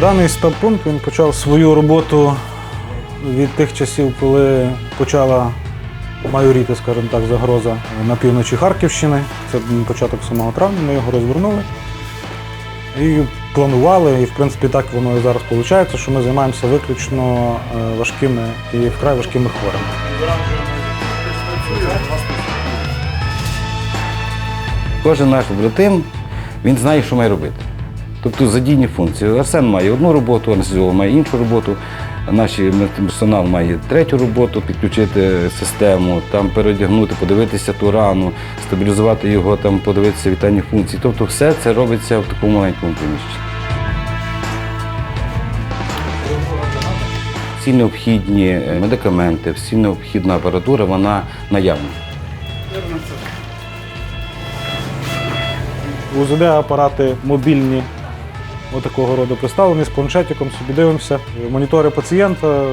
Даний стаб-пункт він почав свою роботу від тих часів, коли почала майоріти, скажімо так, загроза на півночі Харківщини. Це початок 7 травня, ми його розвернули. І планували, і в принципі так воно і зараз виходить, що ми займаємося виключно е, важкими і вкрай важкими хворими. Кожен наш побратим, він знає, що має робити. Тобто задійні функції. Арсен має одну роботу, анестезіолог має іншу роботу, наш персонал має третю роботу, підключити систему, там переодягнути, подивитися ту рану, стабілізувати його, там, подивитися вітальні функції. Тобто все це робиться в такому маленькому приміщенні. Всі необхідні е, медикаменти, всі необхідна апаратура, вона наявна. УЗД апарати мобільні отакого роду представлені з планшетиком, собі дивимося. Монітори пацієнта,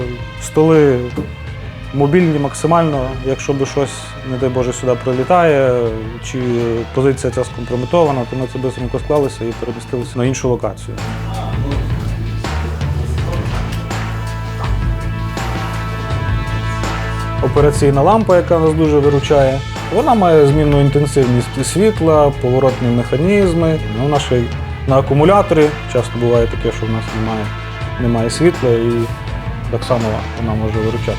столи мобільні максимально. Якщо би щось, не дай Боже, сюди прилітає, чи позиція ця скомпрометована, то ми це бистренько склалися і перемістилися на іншу локацію. Операційна лампа, яка нас дуже виручає. Вона має змінну інтенсивність світла, поворотні механізми. Ну, вона на акумуляторі. Часто буває таке, що в нас немає, немає світла і так само вона може виручати.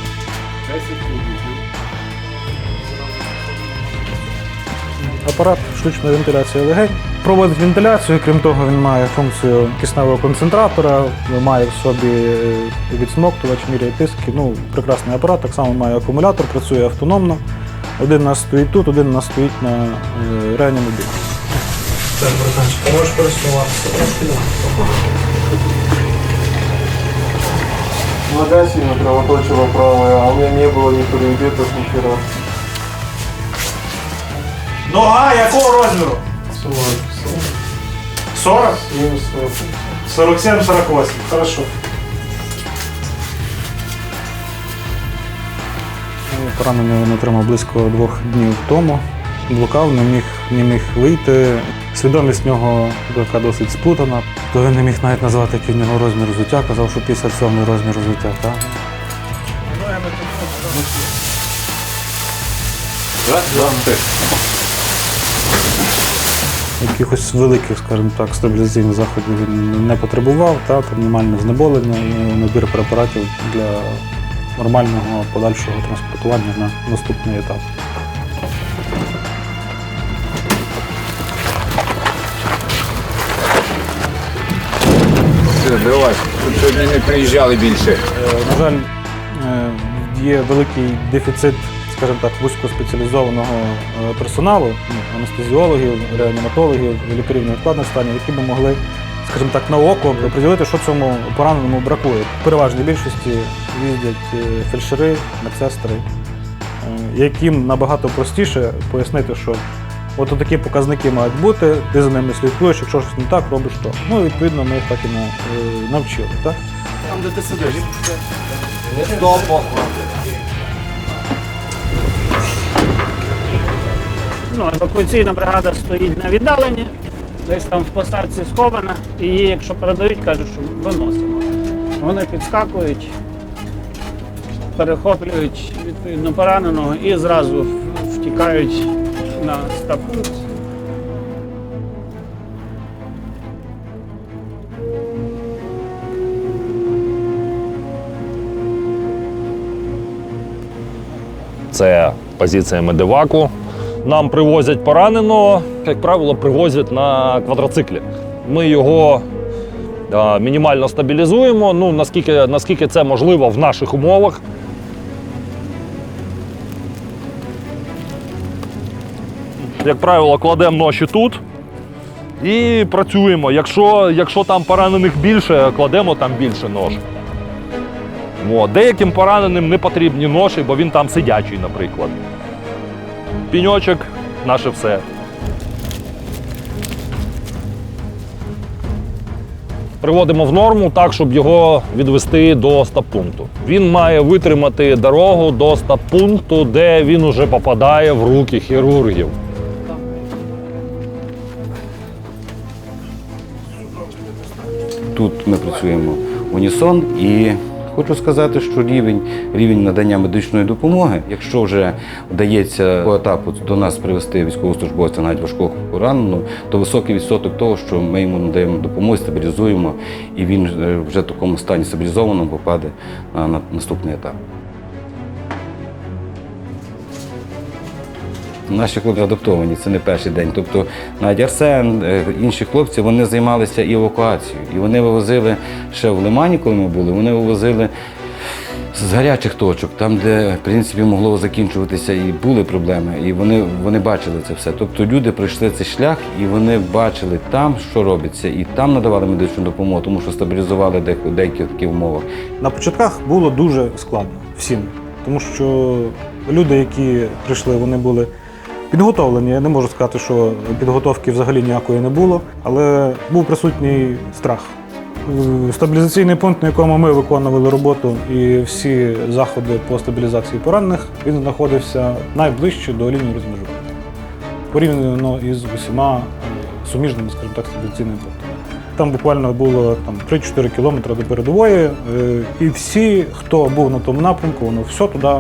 Апарат штучної вентиляції легень проводить вентиляцію, крім того, він має функцію кисневого концентратора, має в собі е, відсмоктувач, міряє тиски. Ну, прекрасний апарат, так само має акумулятор, працює автономно. Один у нас стоїть тут, один у нас стоїть на е, реанімобілі. Так, братанчик, можеш користуватися. Трошки не. Нога сильно кровоточила правая, а у меня не было ни приоритетов, ни хера. Нога якого розміру? 40? 47, 48. Хорошо. Ну, Поранення він отримав близько двох днів тому. Блукав, не міг, не міг вийти. Свідомість в нього така досить сплутана. То він не міг навіть назвати, який в нього розмір взуття, казав, що 57 розмір взуття. Так? Якихось великих, скажімо так, стабілізаційних заходів він не потребував, та, там мінімальне знеболення і набір препаратів для нормального подальшого транспортування на наступний етап. Давай, щоб сьогодні не приїжджали більше. Е, На жаль, е, є великий дефіцит, скажімо так, вузькоспеціалізованого е, персоналу, ну, анестезіологів, реаніматологів, лікарів невідкладних станів, які би могли, скажімо так, на око приділити, що цьому пораненому бракує. В переважній більшості їздять е, фельдшери, медсестри, е, яким набагато простіше пояснити, що от такі показники мають бути, ти за ними слідкуєш, якщо щось не так, робиш то. Ну, відповідно, ми їх так і навчили. Так? Там, де ти сидиш. Ну, евакуаційна бригада стоїть на віддаленні, десь там в посадці схована, і її, якщо передають, кажуть, що виносимо. Вони підскакують, перехоплюють відповідно пораненого і зразу втікають на стаб-пункт. Це позиція медиваку. Нам привозять пораненого, як правило, привозять на квадроциклі. Ми його е, мінімально стабілізуємо, ну, наскільки, наскільки це можливо в наших умовах. Як правило, кладемо ноші тут і працюємо. Якщо, якщо там поранених більше, кладемо там більше нож. Деяким пораненим не потрібні ноші, бо він там сидячий, наприклад. Піньочок наше все. приводимо в норму так, щоб його відвести до стаб-пункту. Він має витримати дорогу до стаб-пункту, де він уже попадає в руки хірургів. Тут ми працюємо унісон і хочу сказати, що рівень, рівень надання медичної допомоги, якщо вже вдається по етапу до нас привести військовослужбовця навіть важкого пораненого, то високий відсоток того, що ми йому надаємо допомогу, стабілізуємо, і він е, вже в такому стані стабілізованому попаде на наступний етап. Наші хлопці адаптовані, це не перший день. Тобто навіть Арсен, е, інші хлопці, вони займалися і евакуацією. І вони вивозили ще в Лимані, коли ми були, вони вивозили з гарячих точок, там, де в принципі могло закінчуватися і були проблеми. І вони, вони бачили це все. Тобто люди пройшли цей шлях і вони бачили там, що робиться, і там надавали медичну допомогу, тому що стабілізували деякі, деякі такі умови. На початках було дуже складно всім, тому що люди, які прийшли, вони були підготовлені. Я не можу сказати, що підготовки взагалі ніякої не було, але був присутній страх. Е, Стабілізаційний пункт, на якому ми виконували роботу і всі заходи по стабілізації поранених, він знаходився найближче до лінії розмежування. Порівняно із усіма е, суміжними, скажімо так, стабілізаційними пунктами. Там буквально було там 3-4 кілометри до передової, е, і всі, хто був на тому напрямку, воно все туди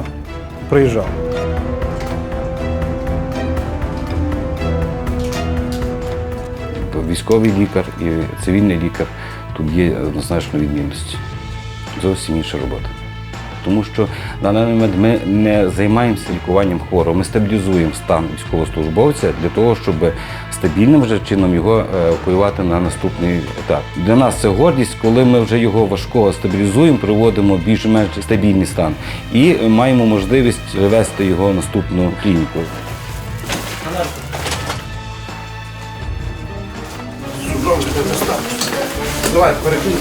приїжджало. Військовий лікар і цивільний лікар тут є однозначно відмінності. Зовсім інша робота. Тому що на даний момент ми не займаємося лікуванням хворого, ми стабілізуємо стан військовослужбовця для того, щоб стабільним вже чином його е, евакуювати на наступний етап. Для нас це гордість, коли ми вже його важко стабілізуємо, приводимо більш-менш стабільний стан і маємо можливість перевести його в наступну клініку. Давай, перекинь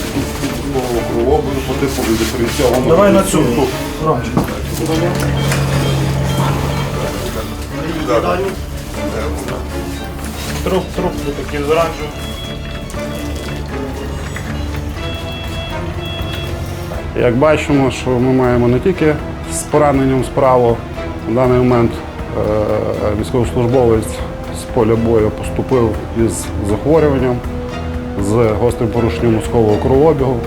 кровобу по типу диференційовано. Давай на цю. Труп, труп такий з оранжевим. Як бачимо, що ми маємо не тільки з пораненням справу. На даний момент е, військовослужбовець з поля бою поступив із захворюванням, з гострим порушенням мозкового кровообігу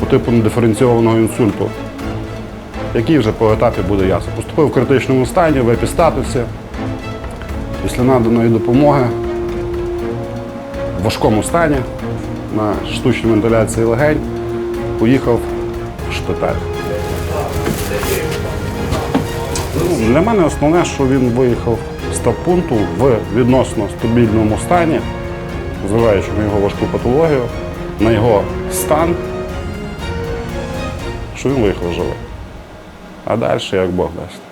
по типу недиференційованого інсульту, який вже по етапі буде ясно. Поступив в критичному стані, в епістатусі. Після наданої допомоги в важкому стані на штучній вентиляції легень поїхав в шпиталь. Ну, для мене основне, що він виїхав з стаб-пункту в відносно стабільному стані, зважаючи на його важку патологію, на його стан, що він виїхав живий. А далі як Бог дасть.